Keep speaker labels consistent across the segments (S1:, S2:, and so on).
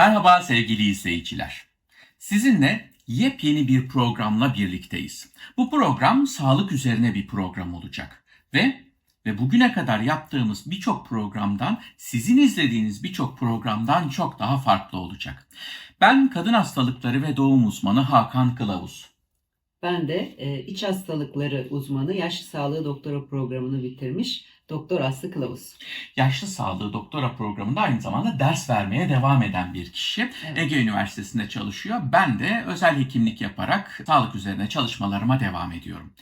S1: Merhaba sevgili izleyiciler. Sizinle yepyeni bir programla birlikteyiz. Bu program sağlık üzerine bir program olacak ve ve bugüne kadar yaptığımız birçok programdan, sizin izlediğiniz birçok programdan çok daha farklı olacak. Ben kadın hastalıkları ve doğum uzmanı Hakan Kılavuz.
S2: Ben de e, iç hastalıkları uzmanı yaşlı sağlığı doktora programını bitirmiş Doktor Aslı Kılavuz.
S1: Yaşlı sağlığı doktora programında aynı zamanda ders vermeye devam eden bir kişi.
S2: Evet.
S1: Ege Üniversitesi'nde çalışıyor. Ben de özel hekimlik yaparak sağlık üzerine çalışmalarıma devam ediyorum.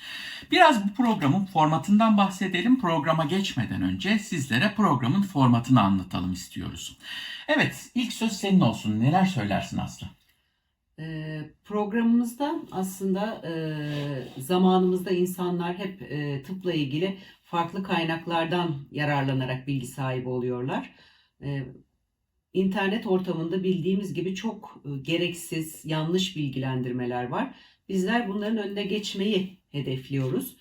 S1: Biraz bu programın formatından bahsedelim. Programa geçmeden önce sizlere programın formatını anlatalım istiyoruz. Evet, ilk söz senin olsun. Neler söylersin Aslı?
S2: E, programımızda aslında e, zamanımızda insanlar hep e, tıpla ilgili farklı kaynaklardan yararlanarak bilgi sahibi oluyorlar. E, İnternet ortamında bildiğimiz gibi çok e, gereksiz, yanlış bilgilendirmeler var. Bizler bunların önüne geçmeyi hedefliyoruz.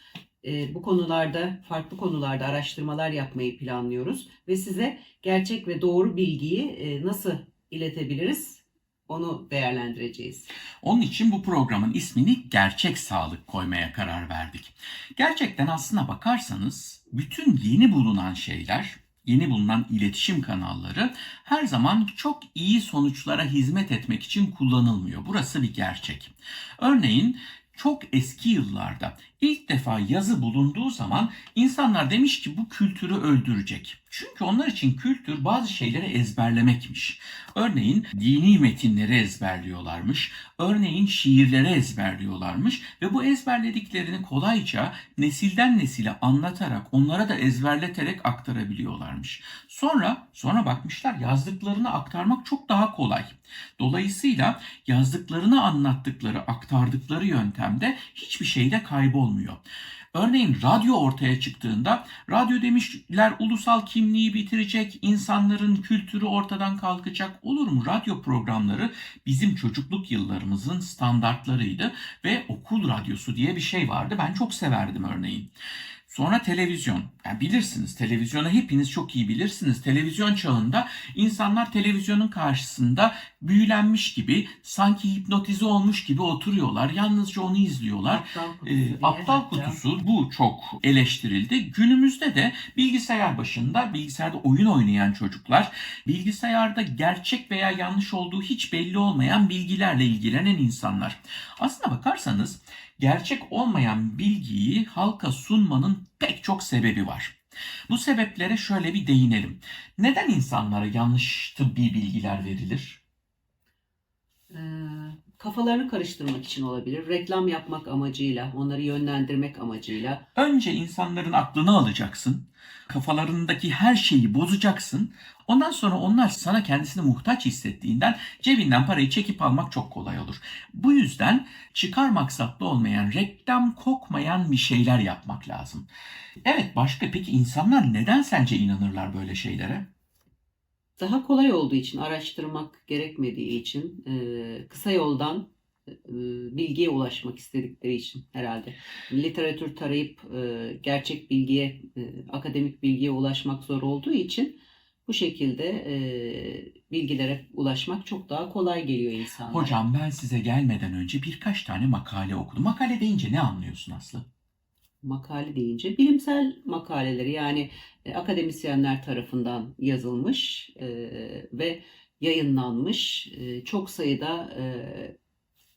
S2: E, bu konularda, farklı konularda araştırmalar yapmayı planlıyoruz ve size gerçek ve doğru bilgiyi e, nasıl iletebiliriz onu değerlendireceğiz.
S1: Onun için bu programın ismini Gerçek Sağlık koymaya karar verdik. Gerçekten aslına bakarsanız bütün yeni bulunan şeyler, yeni bulunan iletişim kanalları her zaman çok iyi sonuçlara hizmet etmek için kullanılmıyor. Burası bir gerçek. Örneğin çok eski yıllarda ilk defa yazı bulunduğu zaman insanlar demiş ki bu kültürü öldürecek. Çünkü onlar için kültür bazı şeyleri ezberlemekmiş. Örneğin dini metinleri ezberliyorlarmış. Örneğin şiirleri ezberliyorlarmış ve bu ezberlediklerini kolayca nesilden nesile anlatarak, onlara da ezberleterek aktarabiliyorlarmış. Sonra sonra bakmışlar yazdıklarını aktarmak çok daha kolay. Dolayısıyla yazdıklarını anlattıkları, aktardıkları yöntemde hiçbir şeyde kaybolmuyor. Örneğin radyo ortaya çıktığında radyo demişler ulusal kimliği bitirecek, insanların kültürü ortadan kalkacak. Olur mu? Radyo programları bizim çocukluk yıllarımızın standartlarıydı ve okul radyosu diye bir şey vardı. Ben çok severdim örneğin. Sonra televizyon. Yani bilirsiniz televizyonu hepiniz çok iyi bilirsiniz. Televizyon çağında insanlar televizyonun karşısında büyülenmiş gibi sanki hipnotize olmuş gibi oturuyorlar. Yalnızca onu izliyorlar.
S2: Aptal kutusu.
S1: E,
S2: diye
S1: aptal kutusu bu çok eleştirildi. Günümüzde de bilgisayar başında bilgisayarda oyun oynayan çocuklar bilgisayarda gerçek veya yanlış olduğu hiç belli olmayan bilgilerle ilgilenen insanlar. Aslına bakarsanız gerçek olmayan bilgiyi halka sunmanın pek çok sebebi var. Bu sebeplere şöyle bir değinelim. Neden insanlara yanlış tıbbi bilgiler verilir?
S2: Ee, kafalarını karıştırmak için olabilir. Reklam yapmak amacıyla, onları yönlendirmek amacıyla.
S1: Önce insanların aklını alacaksın. Kafalarındaki her şeyi bozacaksın. Ondan sonra onlar sana kendisini muhtaç hissettiğinden cebinden parayı çekip almak çok kolay olur. Bu yüzden çıkar maksatlı olmayan, reklam kokmayan bir şeyler yapmak lazım. Evet başka peki insanlar neden sence inanırlar böyle şeylere?
S2: Daha kolay olduğu için, araştırmak gerekmediği için, e, kısa yoldan e, bilgiye ulaşmak istedikleri için herhalde. Literatür tarayıp e, gerçek bilgiye, akademik bilgiye ulaşmak zor olduğu için bu şekilde bilgilere ulaşmak çok daha kolay geliyor insanlara.
S1: Hocam ben size gelmeden önce birkaç tane makale okudum. Makale deyince ne anlıyorsun Aslı?
S2: Makale deyince bilimsel makaleleri yani e, akademisyenler tarafından yazılmış e, ve yayınlanmış e, çok sayıda e,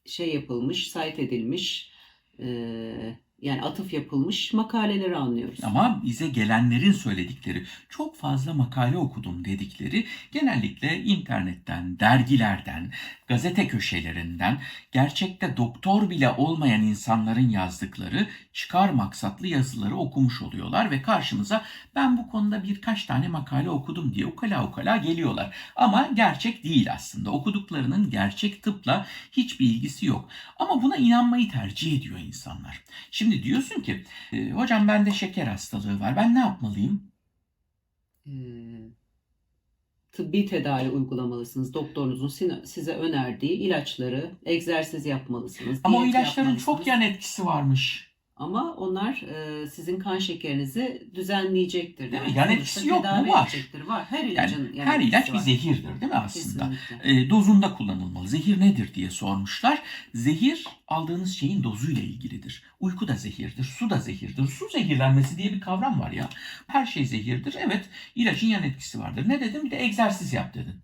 S2: şey yapılmış, sayt edilmiş e, yani atıf yapılmış makaleleri anlıyoruz.
S1: Ama bize gelenlerin söyledikleri çok fazla makale okudum dedikleri genellikle internetten, dergilerden, gazete köşelerinden, gerçekte doktor bile olmayan insanların yazdıkları çıkar maksatlı yazıları okumuş oluyorlar ve karşımıza ben bu konuda birkaç tane makale okudum diye ukala ukala geliyorlar. Ama gerçek değil aslında. Okuduklarının gerçek tıpla hiçbir ilgisi yok. Ama buna inanmayı tercih ediyor insanlar. Şimdi diyorsun ki "E, hocam bende şeker hastalığı var. Ben ne yapmalıyım?
S2: E, tıbbi tedavi uygulamalısınız. Doktorunuzun size önerdiği ilaçları, egzersiz yapmalısınız.
S1: Ama o ilaçların çok yan etkisi varmış.
S2: Ama onlar e, sizin kan şekerinizi düzenleyecektir.
S1: Değil mi?
S2: Yani
S1: Yan etkisi yok mu? Var.
S2: Var. Her
S1: Yani
S2: ilacın yan
S1: her ilaç bir
S2: var.
S1: zehirdir değil mi aslında?
S2: Kesinlikle.
S1: E, dozunda kullanılmalı. Zehir nedir diye sormuşlar. Zehir aldığınız şeyin dozuyla ilgilidir. Uyku da zehirdir, su da zehirdir. Su zehirlenmesi diye bir kavram var ya. Her şey zehirdir. Evet, ilacın yan etkisi vardır. Ne dedim? Bir de egzersiz yap dedin.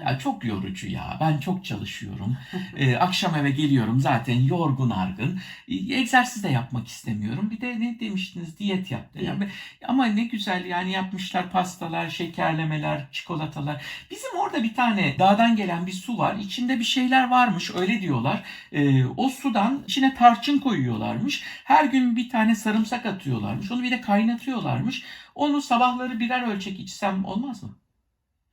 S1: Ya çok yorucu ya. Ben çok çalışıyorum. Ee, akşam eve geliyorum zaten yorgun argın. Ee, egzersiz de yapmak istemiyorum. Bir de ne demiştiniz? Diyet yap. dedi.
S2: Diyet.
S1: Ama ne güzel yani yapmışlar pastalar, şekerlemeler, çikolatalar. Bizim orada bir tane dağdan gelen bir su var. İçinde bir şeyler varmış öyle diyorlar. Ee, o sudan içine tarçın koyuyorlarmış. Her gün bir tane sarımsak atıyorlarmış. Onu bir de kaynatıyorlarmış. Onu sabahları birer ölçek içsem olmaz mı?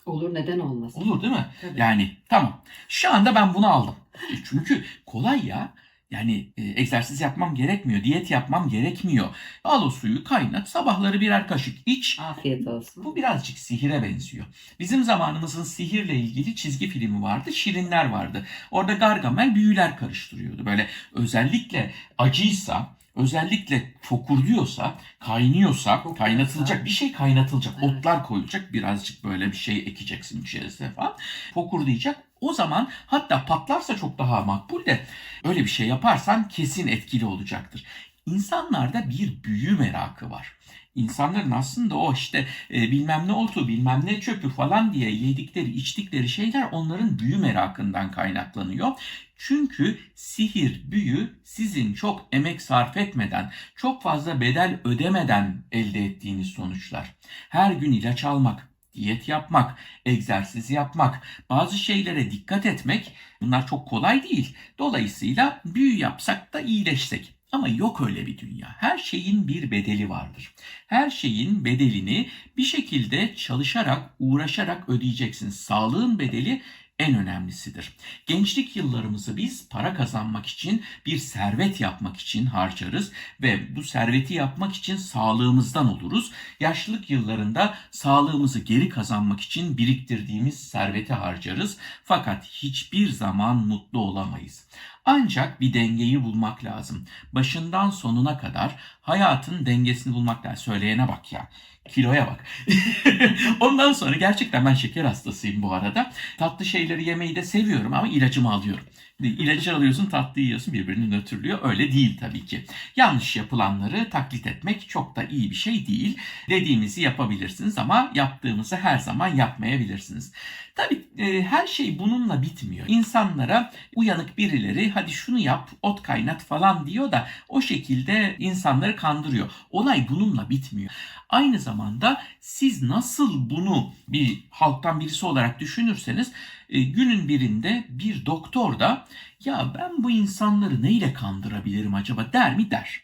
S2: Olur neden olmasın?
S1: Olur değil mi?
S2: Tabii.
S1: Yani tamam. Şu anda ben bunu aldım. E, Çünkü kolay ya. Yani e, egzersiz yapmam gerekmiyor. Diyet yapmam gerekmiyor. Al o suyu kaynat. Sabahları birer kaşık iç.
S2: Afiyet olsun.
S1: Bu birazcık sihire benziyor. Bizim zamanımızın sihirle ilgili çizgi filmi vardı. Şirinler vardı. Orada Gargamel büyüler karıştırıyordu. Böyle özellikle acıysa, özellikle fokurduyorsa, kaynıyorsa,
S2: Kokuyorsa.
S1: kaynatılacak bir şey kaynatılacak.
S2: Evet.
S1: Otlar koyulacak. Birazcık böyle bir şey ekeceksin içerisine falan. Fokurdayacak. O zaman hatta patlarsa çok daha makbul de öyle bir şey yaparsan kesin etkili olacaktır. İnsanlarda bir büyü merakı var. İnsanların aslında o işte e, bilmem ne otu, bilmem ne çöpü falan diye yedikleri, içtikleri şeyler onların büyü merakından kaynaklanıyor. Çünkü sihir, büyü sizin çok emek sarf etmeden, çok fazla bedel ödemeden elde ettiğiniz sonuçlar. Her gün ilaç almak, diyet yapmak, egzersiz yapmak, bazı şeylere dikkat etmek bunlar çok kolay değil. Dolayısıyla büyü yapsak da iyileşsek. Ama yok öyle bir dünya. Her şeyin bir bedeli vardır. Her şeyin bedelini bir şekilde çalışarak, uğraşarak ödeyeceksiniz. Sağlığın bedeli en önemlisidir. Gençlik yıllarımızı biz para kazanmak için, bir servet yapmak için harcarız ve bu serveti yapmak için sağlığımızdan oluruz. Yaşlılık yıllarında sağlığımızı geri kazanmak için biriktirdiğimiz serveti harcarız. Fakat hiçbir zaman mutlu olamayız. Ancak bir dengeyi bulmak lazım. Başından sonuna kadar hayatın dengesini bulmak lazım. Söyleyene bak ya. Kiloya bak. Ondan sonra gerçekten ben şeker hastasıyım bu arada. Tatlı şeyleri yemeyi de seviyorum ama ilacımı alıyorum. İlacı alıyorsun tatlı yiyorsun birbirini nötrlüyor. Öyle değil tabii ki. Yanlış yapılanları taklit etmek çok da iyi bir şey değil. Dediğimizi yapabilirsiniz ama yaptığımızı her zaman yapmayabilirsiniz. Tabii e, her şey bununla bitmiyor. İnsanlara uyanık birileri hadi şunu yap, ot kaynat falan diyor da o şekilde insanları kandırıyor. Olay bununla bitmiyor. Aynı zamanda siz nasıl bunu bir halktan birisi olarak düşünürseniz e, günün birinde bir doktor da ya ben bu insanları neyle kandırabilirim acaba der mi der.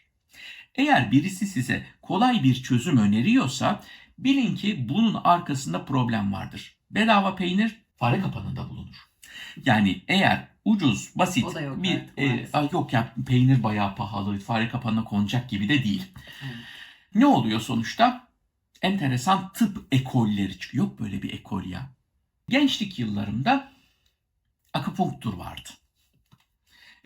S1: Eğer birisi size kolay bir çözüm öneriyorsa bilin ki bunun arkasında problem vardır. Bedava peynir fare kapanında bulunur. Yani eğer ucuz, basit
S2: O da yok
S1: bir
S2: artık
S1: e, yok ya peynir bayağı pahalı, fare kapanına konacak gibi de değil.
S2: Evet.
S1: Ne oluyor sonuçta? Enteresan tıp ekolleri çıkıyor. Yok böyle bir ekol ya. Gençlik yıllarımda akupunktur vardı.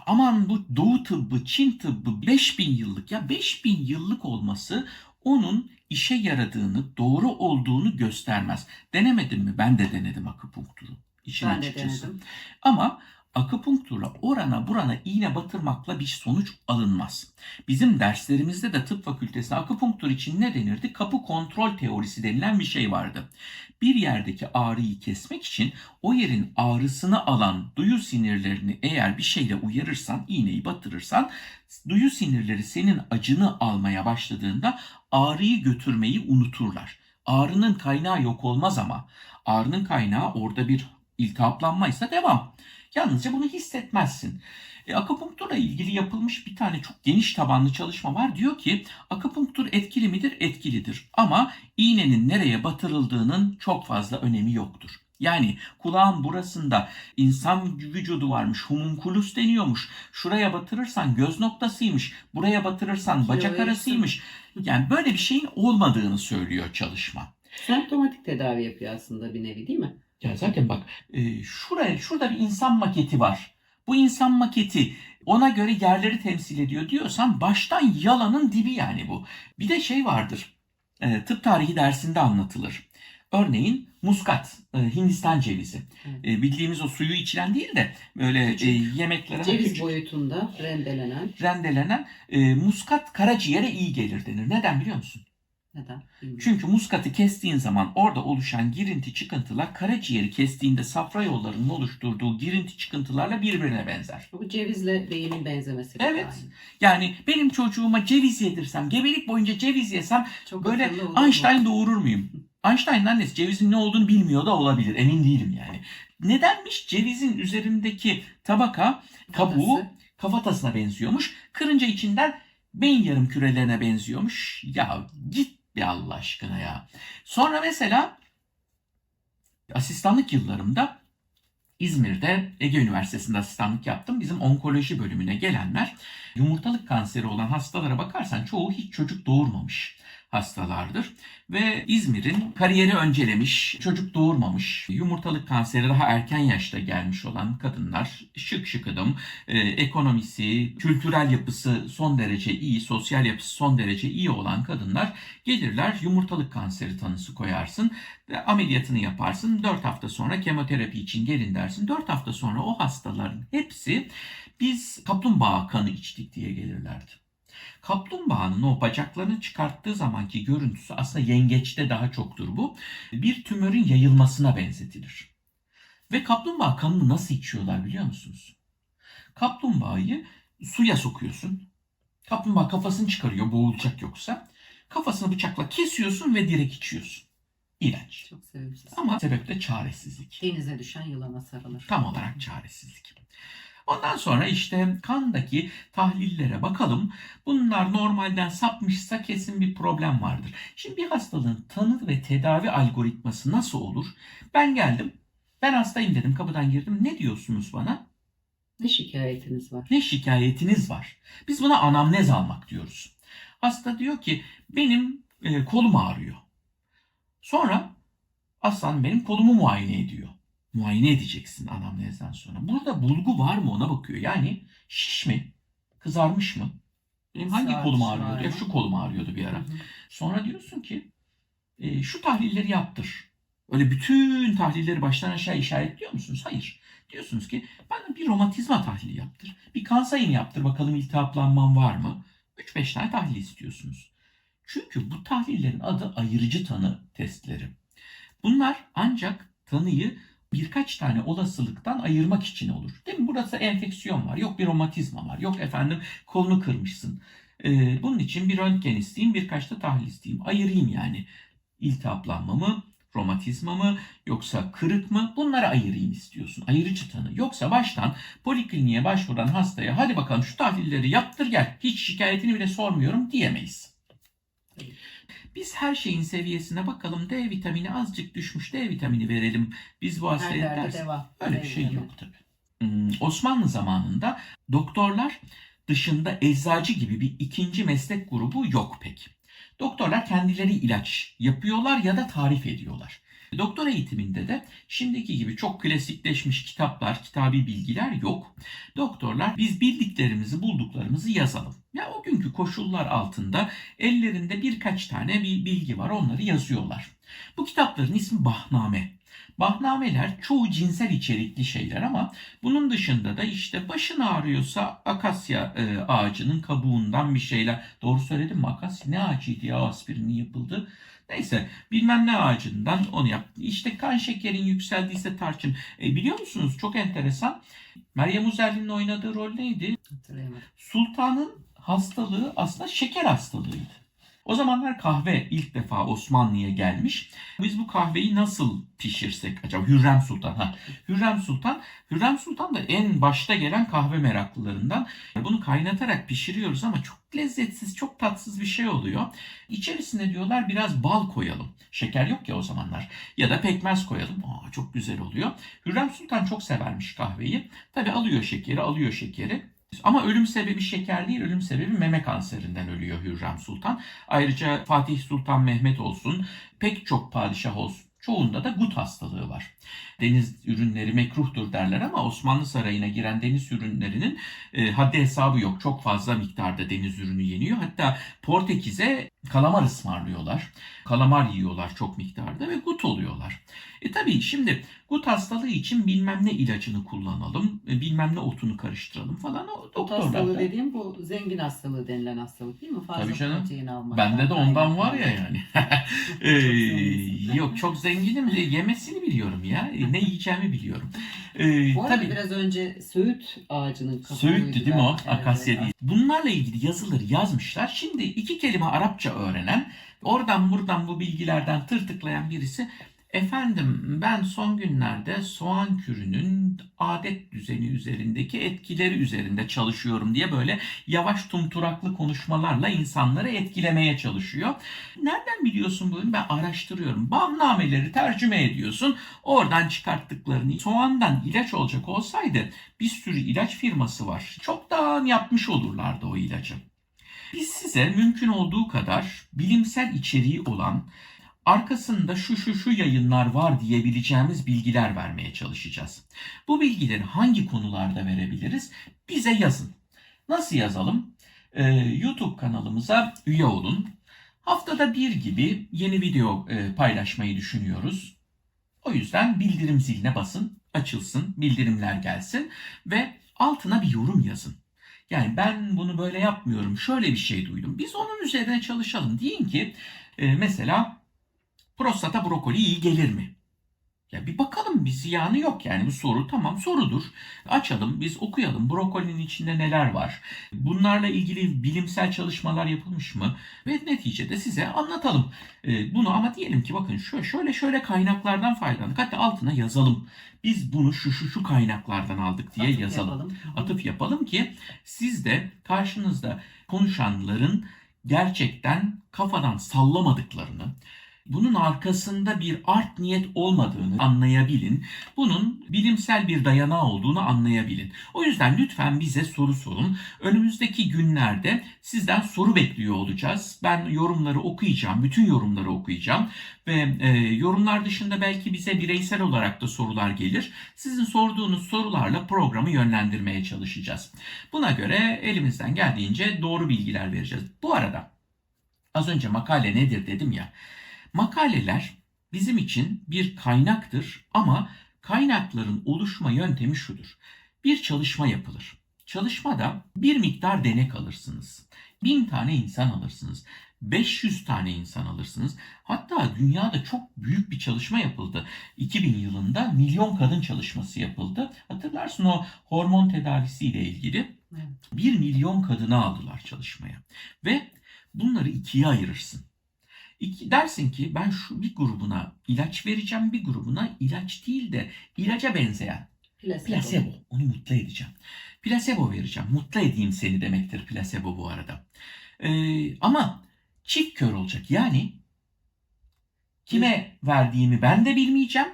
S1: Aman bu Doğu tıbbı, Çin tıbbı 5000 yıllık ya 5000 yıllık olması onun işe yaradığını, doğru olduğunu göstermez. Denemedin mi? Ben de denedim akupunkturu. İşin
S2: Ben de
S1: açıkçası.
S2: denedim.
S1: Ama akupunkturla orana burana iğne batırmakla bir sonuç alınmaz. Bizim derslerimizde de tıp fakültesinde akupunktur için ne denirdi? Kapı kontrol teorisi denilen bir şey vardı. Bir yerdeki ağrıyı kesmek için o yerin ağrısını alan duyu sinirlerini eğer bir şeyle uyarırsan, iğneyi batırırsan, duyu sinirleri senin acını almaya başladığında ağrıyı götürmeyi unuturlar. Ağrının kaynağı yok olmaz ama ağrının kaynağı orada bir iltihaplanmaysa devam. Yalnızca bunu hissetmezsin. E, akupunkturla ilgili yapılmış bir tane çok geniş tabanlı çalışma var. Diyor ki akupunktur etkili midir? Etkilidir. Ama iğnenin nereye batırıldığının çok fazla önemi yoktur. Yani kulağın burasında insan vücudu varmış, homunculus deniyormuş. Şuraya batırırsan göz noktasıymış, buraya batırırsan bacak arasıymış. Yani böyle bir şeyin olmadığını söylüyor çalışma.
S2: Semptomatik tedavi yapıyor aslında bir nevi değil mi?
S1: Ya zaten bak e, şuraya şurada bir insan maketi var. Bu insan maketi ona göre yerleri temsil ediyor diyorsan baştan yalanın dibi yani bu. Bir de şey vardır. e, tıp tarihi dersinde anlatılır. Örneğin muskat, e, Hindistan cevizi. E, bildiğimiz o suyu içilen değil de böyle e, yemeklere
S2: Ceviz
S1: küçük
S2: boyutunda rendelenen.
S1: rendelenen e, muskat karaciğere iyi gelir denir. Neden biliyor musun?
S2: Neden? Bilmiyorum.
S1: Çünkü muskatı kestiğin zaman orada oluşan girinti çıkıntılar karaciğeri kestiğinde safra yollarının oluşturduğu girinti çıkıntılarla birbirine benzer.
S2: Bu cevizle beynin benzemesi.
S1: Evet.
S2: aynı.
S1: Yani benim çocuğuma ceviz yedirsem, gebelik boyunca ceviz yesem
S2: Çok
S1: böyle
S2: olur mu?
S1: Einstein doğurur muyum? Einstein'ın annesi cevizin ne olduğunu bilmiyor da olabilir. Emin değilim yani. Nedenmiş? Cevizin üzerindeki tabaka kabuğu kafatasına benziyormuş. Kırınca içinden beyin yarım kürelerine benziyormuş. Ya git bir Allah aşkına ya. Sonra mesela asistanlık yıllarımda İzmir'de Ege Üniversitesi'nde asistanlık yaptım. Bizim onkoloji bölümüne gelenler yumurtalık kanseri olan hastalara bakarsan çoğu hiç çocuk doğurmamış hastalardır. Ve İzmir'in kariyeri öncelemiş, çocuk doğurmamış, yumurtalık kanseri daha erken yaşta gelmiş olan kadınlar, şık şıkıdım, e, ekonomisi, kültürel yapısı son derece iyi, sosyal yapısı son derece iyi olan kadınlar gelirler yumurtalık kanseri tanısı koyarsın, ameliyatını yaparsın, 4 hafta sonra kemoterapi için gelin dersin. 4 hafta sonra o hastaların hepsi biz kaplumbağa kanı içtik diye gelirlerdi. Kaplumbağanın o bacaklarını çıkarttığı zamanki görüntüsü aslında yengeçte daha çoktur bu. Bir tümörün yayılmasına benzetilir. Ve kaplumbağa kanını nasıl içiyorlar biliyor musunuz? Kaplumbağayı suya sokuyorsun. Kaplumbağa kafasını çıkarıyor boğulacak yoksa. Kafasını bıçakla kesiyorsun ve direkt içiyorsun. İğrenç.
S2: Çok sevimsiz.
S1: Ama sebep de çaresizlik.
S2: Denize düşen yılana sarılır.
S1: Tam olarak çaresizlik. Ondan sonra işte kandaki tahlillere bakalım. Bunlar normalden sapmışsa kesin bir problem vardır. Şimdi bir hastalığın tanı ve tedavi algoritması nasıl olur? Ben geldim. Ben hastayım dedim. Kapıdan girdim. Ne diyorsunuz bana?
S2: Ne şikayetiniz var?
S1: Ne şikayetiniz var? Biz buna anamnez almak diyoruz. Hasta diyor ki benim e, kolum ağrıyor. Sonra aslan benim kolumu muayene ediyor. Muayene edeceksin anamnezden sonra. Burada bulgu var mı ona bakıyor. Yani şiş mi? Kızarmış mı? Benim hangi
S2: Saat
S1: kolum ağrıyordu? Ya şu kolum ağrıyordu bir
S2: Hı
S1: ara.
S2: hı.
S1: Sonra diyorsun ki e, şu tahlilleri yaptır. Öyle bütün tahlilleri baştan aşağı işaretliyor musunuz? Hayır. Diyorsunuz ki bana bir romatizma tahlili yaptır. Bir kan sayını yaptır bakalım iltihaplanman var mı? 3-5 tane tahlil istiyorsunuz. Çünkü bu tahlillerin adı ayırıcı tanı testleri. Bunlar ancak tanıyı birkaç tane olasılıktan ayırmak için olur. Değil mi? Burası enfeksiyon var. Yok bir romatizma var. Yok efendim kolunu kırmışsın. Ee, bunun için bir röntgen isteyeyim, birkaç da tahlil isteyeyim. Ayırayım yani. İltihaplanma mı, romatizma mı, yoksa kırık mı? Bunları ayırayım istiyorsun. Ayırıcı tanı. Yoksa baştan polikliniğe başvuran hastaya hadi bakalım şu tahlilleri yaptır gel. Hiç şikayetini bile sormuyorum diyemeyiz. Biz her şeyin seviyesine bakalım. D vitamini azıcık düşmüş. D vitamini verelim. Biz bu hastaya
S2: deva.
S1: Öyle bir şey yok tabii. Hmm, Osmanlı zamanında doktorlar dışında eczacı gibi bir ikinci meslek grubu yok pek. Doktorlar kendileri ilaç yapıyorlar ya da tarif ediyorlar. Doktor eğitiminde de şimdiki gibi çok klasikleşmiş kitaplar, kitabi bilgiler yok. Doktorlar biz bildiklerimizi, bulduklarımızı yazalım. Ya o günkü koşullar altında ellerinde birkaç tane bir bilgi var, onları yazıyorlar. Bu kitapların ismi Bahname. Bahnameler çoğu cinsel içerikli şeyler ama bunun dışında da işte başın ağrıyorsa akasya e, ağacının kabuğundan bir şeyler. Doğru söyledim mi akasya? Ne ağacıydı ya aspirinin yapıldı? Neyse bilmem ne ağacından onu yap. İşte kan şekerin yükseldiyse tarçın. E, biliyor musunuz çok enteresan. Meryem Uzerli'nin oynadığı rol neydi? Sultanın hastalığı aslında şeker hastalığıydı. O zamanlar kahve ilk defa Osmanlı'ya gelmiş. Biz bu kahveyi nasıl pişirsek acaba? Hürrem Sultan. Ha. Hürrem Sultan. Hürrem Sultan da en başta gelen kahve meraklılarından. Bunu kaynatarak pişiriyoruz ama çok lezzetsiz, çok tatsız bir şey oluyor. İçerisine diyorlar biraz bal koyalım. Şeker yok ya o zamanlar. Ya da pekmez koyalım. Aa, çok güzel oluyor. Hürrem Sultan çok severmiş kahveyi. Tabi alıyor şekeri, alıyor şekeri. Ama ölüm sebebi şeker değil, ölüm sebebi meme kanserinden ölüyor Hürrem Sultan. Ayrıca Fatih Sultan Mehmet olsun, pek çok padişah olsun. Çoğunda da gut hastalığı var. Deniz ürünleri mekruhtur derler ama Osmanlı Sarayı'na giren deniz ürünlerinin e, haddi hesabı yok. Çok fazla miktarda deniz ürünü yeniyor. Hatta Portekiz'e kalamar ısmarlıyorlar. Kalamar yiyorlar çok miktarda ve gut oluyorlar. E tabii şimdi gut hastalığı için bilmem ne ilacını kullanalım, e, bilmem ne otunu karıştıralım falan. O
S2: Gut hastalığı dediğim bu zengin hastalığı denilen hastalık değil mi? Fazla
S1: Tabii canım.
S2: protein almak.
S1: Bende de ondan var ya yani. Ee,
S2: zenginsin.
S1: yok çok zenginim de yemesini biliyorum ya. E, Ne yiyeceğimi biliyorum. Ee,
S2: Bu arada
S1: tabii
S2: biraz önce söğüt ağacının kabuğuydu
S1: Söğüttü değil mi o?
S2: Evet,
S1: Akasya
S2: evet.
S1: değil. Bunlarla ilgili yazıları yazmışlar. Şimdi iki kelime Arapça öğrenen, oradan buradan bu bilgilerden tırtıklayan birisi Efendim ben son günlerde soğan kürünün adet düzeni üzerindeki etkileri üzerinde çalışıyorum diye böyle yavaş tumturaklı konuşmalarla insanları etkilemeye çalışıyor. Nereden biliyorsun bunu? Ben araştırıyorum. Bahnameleri tercüme ediyorsun. Oradan çıkarttıklarını soğandan ilaç olacak olsaydı bir sürü ilaç firması var. Çoktan yapmış olurlardı o ilacı. Biz size mümkün olduğu kadar bilimsel içeriği olan arkasında şu şu şu yayınlar var diyebileceğimiz bilgiler vermeye çalışacağız. Bu bilgileri hangi konularda verebiliriz? Bize yazın. Nasıl yazalım? Ee, YouTube kanalımıza üye olun. Haftada bir gibi yeni video e, paylaşmayı düşünüyoruz. O yüzden bildirim ziline basın, açılsın, bildirimler gelsin ve altına bir yorum yazın. Yani ben bunu böyle yapmıyorum, şöyle bir şey duydum. Biz onun üzerine çalışalım. Deyin ki e, mesela prostata brokoli iyi gelir mi? Ya bir bakalım bir ziyanı yok yani bu soru tamam sorudur. Açalım biz okuyalım brokolinin içinde neler var. Bunlarla ilgili bilimsel çalışmalar yapılmış mı? Ve neticede size anlatalım. Ee, bunu ama diyelim ki bakın şöyle şöyle şöyle kaynaklardan faydalandık. Hatta altına yazalım. Biz bunu şu şu şu kaynaklardan aldık diye
S2: Atıf
S1: yazalım.
S2: yapalım.
S1: Atıf yapalım ki siz de karşınızda konuşanların gerçekten kafadan sallamadıklarını, bunun arkasında bir art niyet olmadığını anlayabilin. Bunun bilimsel bir dayanağı olduğunu anlayabilin. O yüzden lütfen bize soru sorun. Önümüzdeki günlerde sizden soru bekliyor olacağız. Ben yorumları okuyacağım. Bütün yorumları okuyacağım. Ve e, yorumlar dışında belki bize bireysel olarak da sorular gelir. Sizin sorduğunuz sorularla programı yönlendirmeye çalışacağız. Buna göre elimizden geldiğince doğru bilgiler vereceğiz. Bu arada az önce makale nedir dedim ya. Makaleler bizim için bir kaynaktır ama kaynakların oluşma yöntemi şudur. Bir çalışma yapılır. Çalışmada bir miktar denek alırsınız. Bin tane insan alırsınız. 500 tane insan alırsınız. Hatta dünyada çok büyük bir çalışma yapıldı. 2000 yılında milyon kadın çalışması yapıldı. Hatırlarsın o hormon tedavisiyle ilgili.
S2: Evet.
S1: 1 milyon kadını aldılar çalışmaya. Ve bunları ikiye ayırırsın. İki, dersin ki ben şu bir grubuna ilaç vereceğim, bir grubuna ilaç değil de ilaca benzeyen
S2: Plasebo.
S1: Plasebo. Onu mutlu edeceğim. Plasebo vereceğim. Mutlu edeyim seni demektir plasebo bu arada. Ee, ama çift kör olacak. Yani kime verdiğimi ben de bilmeyeceğim.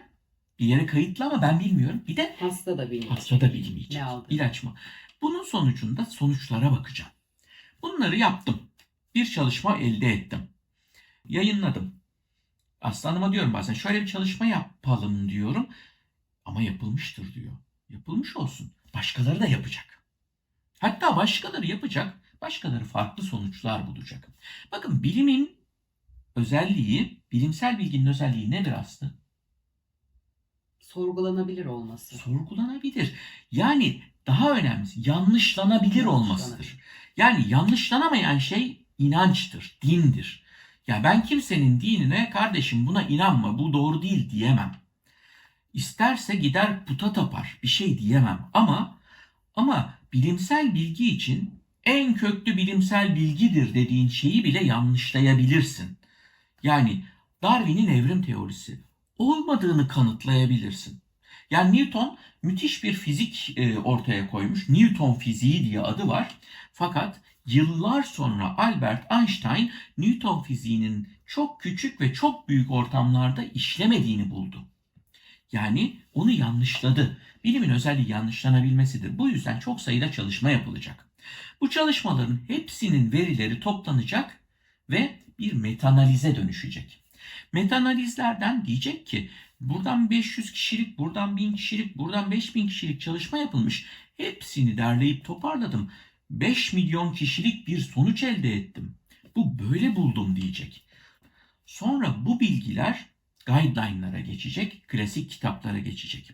S1: Bir yere kayıtlı ama ben bilmiyorum. Bir de
S2: Hasta da bilmiyor.
S1: hasta da bilmeyecek.
S2: Ne aldı?
S1: İlaç mı? Bunun sonucunda sonuçlara bakacağım. Bunları yaptım. Bir çalışma elde ettim. Yayınladım. Aslanıma diyorum bazen şöyle bir çalışma yapalım diyorum. Ama yapılmıştır diyor. Yapılmış olsun. Başkaları da yapacak. Hatta başkaları yapacak. Başkaları farklı sonuçlar bulacak. Bakın bilimin özelliği, bilimsel bilginin özelliği nedir aslında?
S2: Sorgulanabilir olması.
S1: Sorgulanabilir. Yani daha önemlisi yanlışlanabilir olmasıdır. Yani yanlışlanamayan şey inançtır, dindir. Ya ben kimsenin dinine kardeşim buna inanma, bu doğru değil diyemem. İsterse gider puta tapar, bir şey diyemem. Ama ama bilimsel bilgi için en köklü bilimsel bilgidir dediğin şeyi bile yanlışlayabilirsin. Yani Darwin'in evrim teorisi olmadığını kanıtlayabilirsin. Yani Newton müthiş bir fizik e, ortaya koymuş. Newton fiziği diye adı var. Fakat yıllar sonra Albert Einstein Newton fiziğinin çok küçük ve çok büyük ortamlarda işlemediğini buldu. Yani onu yanlışladı. Bilimin özelliği yanlışlanabilmesidir. Bu yüzden çok sayıda çalışma yapılacak. Bu çalışmaların hepsinin verileri toplanacak ve bir metanalize dönüşecek. Meta-analizlerden diyecek ki buradan 500 kişilik, buradan 1000 kişilik, buradan 5000 kişilik çalışma yapılmış. Hepsini derleyip toparladım. 5 milyon kişilik bir sonuç elde ettim. Bu böyle buldum diyecek. Sonra bu bilgiler guideline'lara geçecek, klasik kitaplara geçecek.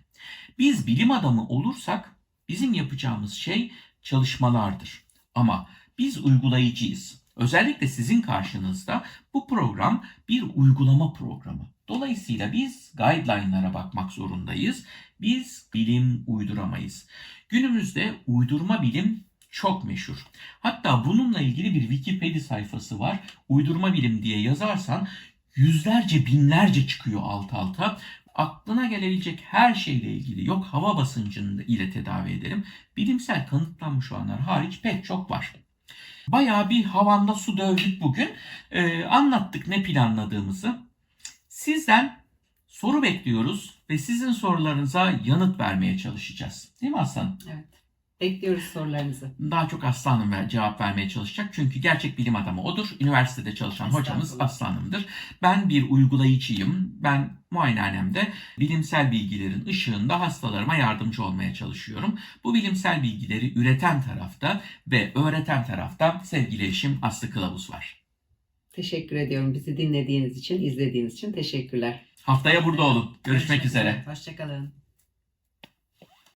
S1: Biz bilim adamı olursak bizim yapacağımız şey çalışmalardır. Ama biz uygulayıcıyız. Özellikle sizin karşınızda bu program bir uygulama programı. Dolayısıyla biz guideline'lara bakmak zorundayız. Biz bilim uyduramayız. Günümüzde uydurma bilim çok meşhur. Hatta bununla ilgili bir Wikipedia sayfası var. Uydurma bilim diye yazarsan yüzlerce binlerce çıkıyor alt alta. Aklına gelebilecek her şeyle ilgili yok hava basıncını ile tedavi edelim. Bilimsel kanıtlanmış olanlar hariç pek çok var. Bayağı bir havanda su dövdük bugün. Ee, anlattık ne planladığımızı. Sizden soru bekliyoruz ve sizin sorularınıza yanıt vermeye çalışacağız. Değil mi Aslan?
S2: Evet. Bekliyoruz sorularınızı.
S1: Daha çok Aslanım ver, cevap vermeye çalışacak. Çünkü gerçek bilim adamı odur. Üniversitede çalışan hocamız
S2: Estağfurullah.
S1: Aslanım'dır. Ben bir uygulayıcıyım. Ben muayenehanemde bilimsel bilgilerin ışığında hastalarıma yardımcı olmaya çalışıyorum. Bu bilimsel bilgileri üreten tarafta ve öğreten tarafta sevgili eşim Aslı Kılavuz var.
S2: Teşekkür ediyorum bizi dinlediğiniz için, izlediğiniz için teşekkürler.
S1: Haftaya burada olun. Görüşmek üzere.
S2: Hoşçakalın.